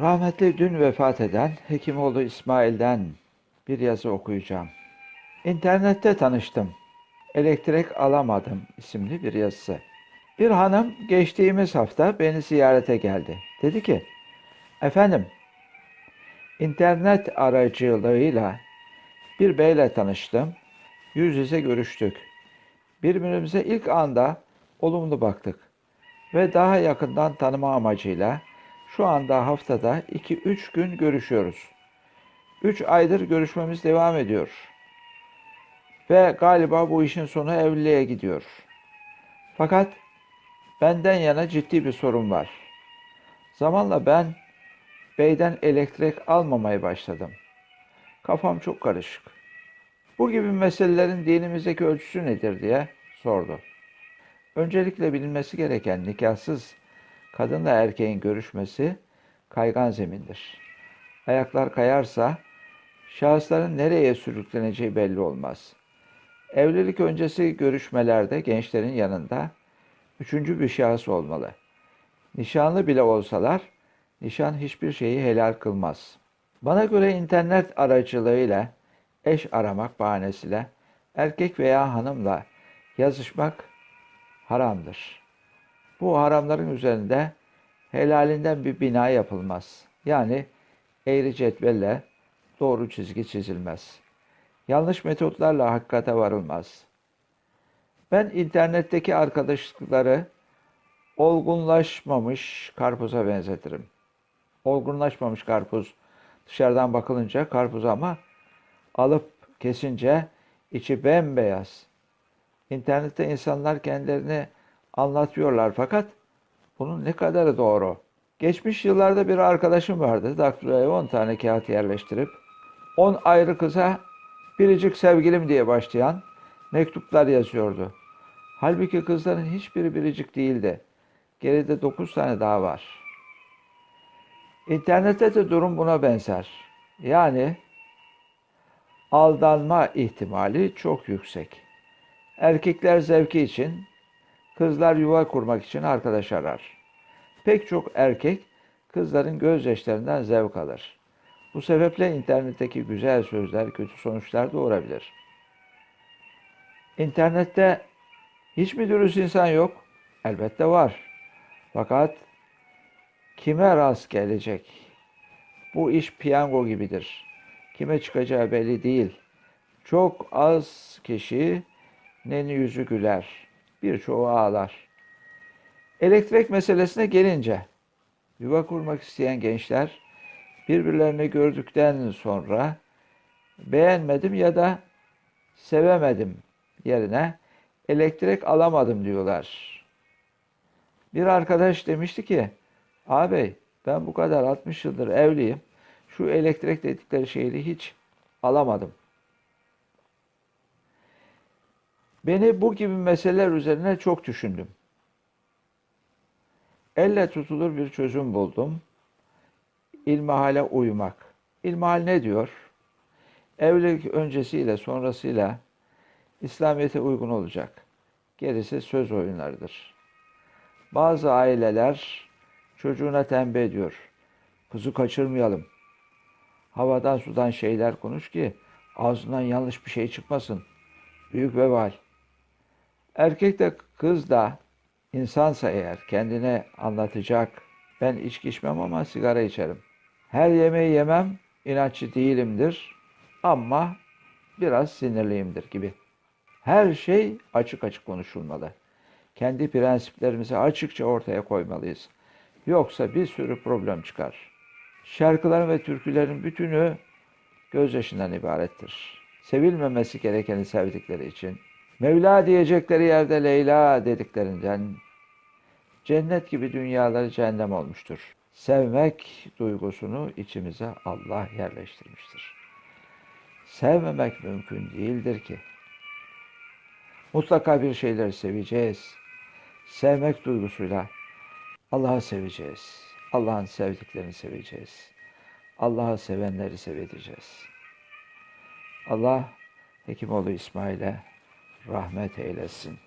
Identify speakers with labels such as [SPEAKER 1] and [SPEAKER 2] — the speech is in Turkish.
[SPEAKER 1] Rahmetli dün vefat eden Hekimoğlu İsmail'den bir yazı okuyacağım. İnternette tanıştım. Elektrik alamadım isimli bir yazısı. Bir hanım geçtiğimiz hafta beni ziyarete geldi. Dedi ki, efendim, internet aracılığıyla bir beyle tanıştım. Yüz yüze görüştük. Birbirimize ilk anda olumlu baktık. Ve daha yakından tanıma amacıyla şu anda haftada 2-3 gün görüşüyoruz. 3 aydır görüşmemiz devam ediyor. Ve galiba bu işin sonu evliliğe gidiyor. Fakat benden yana ciddi bir sorun var. Zamanla ben beyden elektrik almamaya başladım. Kafam çok karışık. Bu gibi meselelerin dinimizdeki ölçüsü nedir diye sordu. Öncelikle bilinmesi gereken nikahsız kadınla erkeğin görüşmesi kaygan zemindir. Ayaklar kayarsa şahısların nereye sürükleneceği belli olmaz. Evlilik öncesi görüşmelerde gençlerin yanında üçüncü bir şahıs olmalı. Nişanlı bile olsalar nişan hiçbir şeyi helal kılmaz. Bana göre internet aracılığıyla eş aramak bahanesiyle erkek veya hanımla yazışmak haramdır. Bu haramların üzerinde helalinden bir bina yapılmaz. Yani eğri cetvelle doğru çizgi çizilmez. Yanlış metotlarla hakikate varılmaz. Ben internetteki arkadaşlıkları olgunlaşmamış karpuza benzetirim. Olgunlaşmamış karpuz dışarıdan bakılınca karpuz ama alıp kesince içi bembeyaz. İnternette insanlar kendilerini anlatıyorlar fakat bunun ne kadarı doğru? Geçmiş yıllarda bir arkadaşım vardı. Daktiloya 10 tane kağıt yerleştirip 10 ayrı kıza biricik sevgilim diye başlayan mektuplar yazıyordu. Halbuki kızların hiçbiri biricik değildi. Geride 9 tane daha var. İnternette de durum buna benzer. Yani aldanma ihtimali çok yüksek. Erkekler zevki için, kızlar yuva kurmak için arkadaş arar. Pek çok erkek kızların gözyaşlarından zevk alır. Bu sebeple internetteki güzel sözler kötü sonuçlar doğurabilir. İnternette hiç mi dürüst insan yok? Elbette var. Fakat kime rast gelecek? Bu iş piyango gibidir. Kime çıkacağı belli değil. Çok az kişi neni yüzü güler. Birçoğu ağlar. Elektrik meselesine gelince yuva kurmak isteyen gençler birbirlerini gördükten sonra beğenmedim ya da sevemedim yerine elektrik alamadım diyorlar. Bir arkadaş demişti ki, ağabey ben bu kadar 60 yıldır evliyim. Şu elektrik dedikleri şeyi hiç alamadım. Beni bu gibi meseleler üzerine çok düşündüm. Elle tutulur bir çözüm buldum. İlmihale uymak. İlmihal ne diyor? Evlilik öncesiyle sonrasıyla İslamiyet'e uygun olacak. Gerisi söz oyunlarıdır. Bazı aileler çocuğuna tembih ediyor. Kızı kaçırmayalım. Havadan sudan şeyler konuş ki ağzından yanlış bir şey çıkmasın. Büyük vebal. Erkek de kız da insansa eğer kendine anlatacak. Ben içki içmem ama sigara içerim. Her yemeği yemem, inatçı değilimdir ama biraz sinirliyimdir gibi. Her şey açık açık konuşulmalı. Kendi prensiplerimizi açıkça ortaya koymalıyız. Yoksa bir sürü problem çıkar. Şarkıların ve türkülerin bütünü gözyaşından ibarettir. Sevilmemesi gerekeni sevdikleri için, Mevla diyecekleri yerde Leyla dediklerinden, cennet gibi dünyaları cehennem olmuştur. Sevmek duygusunu içimize Allah yerleştirmiştir. Sevmemek mümkün değildir ki. Mutlaka bir şeyleri seveceğiz. Sevmek duygusuyla Allah'ı seveceğiz. Allah'ın sevdiklerini seveceğiz. Allah'ı sevenleri seveceğiz. Allah Hekimoğlu İsmail'e rahmet eylesin.